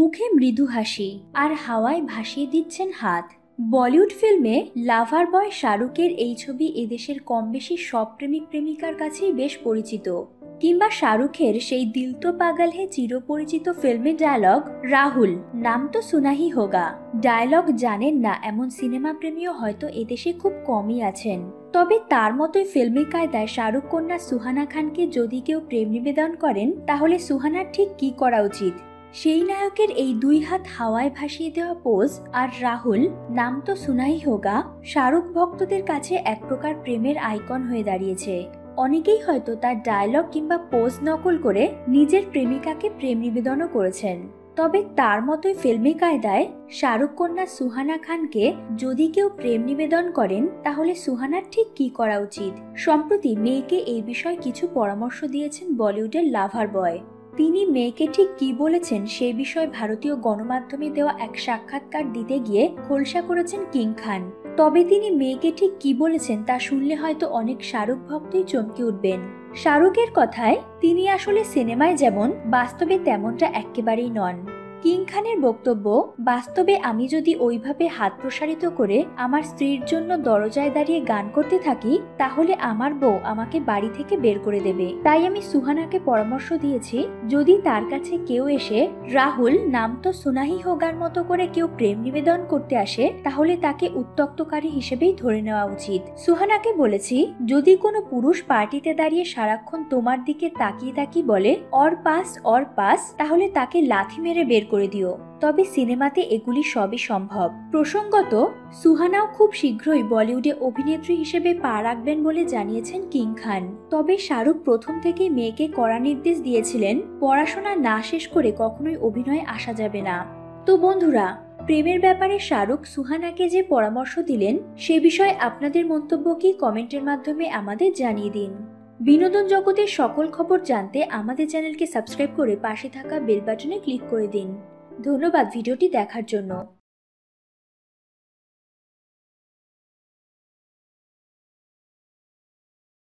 মুখে মৃদু হাসি আর হাওয়ায় ভাসিয়ে দিচ্ছেন হাত। বলিউড ফিল্মে লাভার বয় শাহরুখের এই ছবি এদেশের কম বেশি সব প্রেমিক প্রেমিকার কাছেই বেশ পরিচিত। কিংবা শাহরুখের সেই দিল তো পাগল হে চিরপরিচিত ফিল্মে ডায়লগ রাহুল, নাম তো সুনাহি হোগা। ডায়লগ জানেন না, এমন সিনেমা প্রেমীও হয়তো এদেশে খুব কমই আছেন। তবে তার মতোই ফিল্মি কায়দায় শাহরুখ কন্যা সুহানা খানকে যদি কেউ প্রেম নিবেদন করেন, তাহলে সুহানার ঠিক কি করা উচিত? সেই নায়কের এই দুই হাত হাওয়ায় ভাসিয়ে দেওয়া পোজ আর রাহুল, নাম তো সুনাই হোগা, শাহরুখ ভক্তদের কাছে এক প্রকার প্রেমের আইকন হয়ে দাঁড়িয়েছে। অনেকেই হয়তো তার ডায়লগ কিংবা পোজ নকল করে নিজের প্রেমিকাকে প্রেম নিবেদনও করেছেন। তবে তার মতোই ফিল্মি কায়দায় শাহরুখ কন্যা সুহানা খানকে যদি কেউ প্রেম নিবেদন করেন, তাহলে সুহানার ঠিক কি করা উচিত? সম্প্রতি মেয়েকে এই বিষয়ে কিছু পরামর্শ দিয়েছেন বলিউডের লাভার বয়। তিনি মেয়েকে ঠিক কি বলেছেন সে বিষয়ে ভারতীয় গণমাধ্যমে দেওয়া এক সাক্ষাৎকার দিতে গিয়ে খোলসা করেছেন কিং খান। তবে তিনি মেয়েকে ঠিক কি বলেছেন তা শুনলে হয়তো অনেক শাহরুখ ভক্তই চমকে উঠবেন। শাহরুখের কথায়, তিনি আসলে সিনেমায় যেমন, বাস্তবে তেমনটা একেবারেই নন। কিং খানের বক্তব্য, বাস্তবে আমি যদি ওইভাবে হাত প্রসারিত করে আমার স্ত্রীর জন্য দরজায় দাঁড়িয়ে গান করতে থাকি, তাহলে আমার বউ আমাকে বাড়ি থেকে বের করে দেবে। তাই আমি সুহানাকে পরামর্শ দিয়েছি, যদি তার কাছে কেউ এসে, রাহুল, নাম তো সোনাহি হোগার মতো করে কেউ প্রেম নিবেদন করতে আসে, তাহলে তাকে উত্তক্তকারী হিসেবেই ধরে নেওয়া উচিত। সুহানাকে বলেছি, যদি কোনো পুরুষ পার্টিতে দাঁড়িয়ে সারাক্ষণ তোমার দিকে তাকিয়ে তাকিয়ে বলে, অর পাস অর পাস তাহলে তাকে লাথি মেরে বের করে দিও। তবে সিনেমাতে এগুলি সবই সম্ভব। প্রসঙ্গত, সুহানাও খুব শীঘ্রই বলিউডে অভিনেত্রী হিসেবে পা রাখবেন বলে জানিয়েছেন কিং খান। তবে শাহরুখ প্রথম থেকে মেয়েকে কড়া নির্দেশ দিয়েছিলেন, পড়াশোনা না শেষ করে কখনোই অভিনয়ে আসা যাবে না। তো বন্ধুরা, প্রেমের ব্যাপারে শাহরুখ সুহানাকে যে পরামর্শ দিলেন, সে বিষয়ে আপনাদের মন্তব্য কি কমেন্টের মাধ্যমে আমাদের জানিয়ে দিন। বিনোদন জগতের সকল খবর জানতে আমাদের চ্যানেলকে সাবস্ক্রাইব করে পাশে থাকা বেল বাটনে ক্লিক করে দিন। ধন্যবাদ ভিডিওটি দেখার জন্য।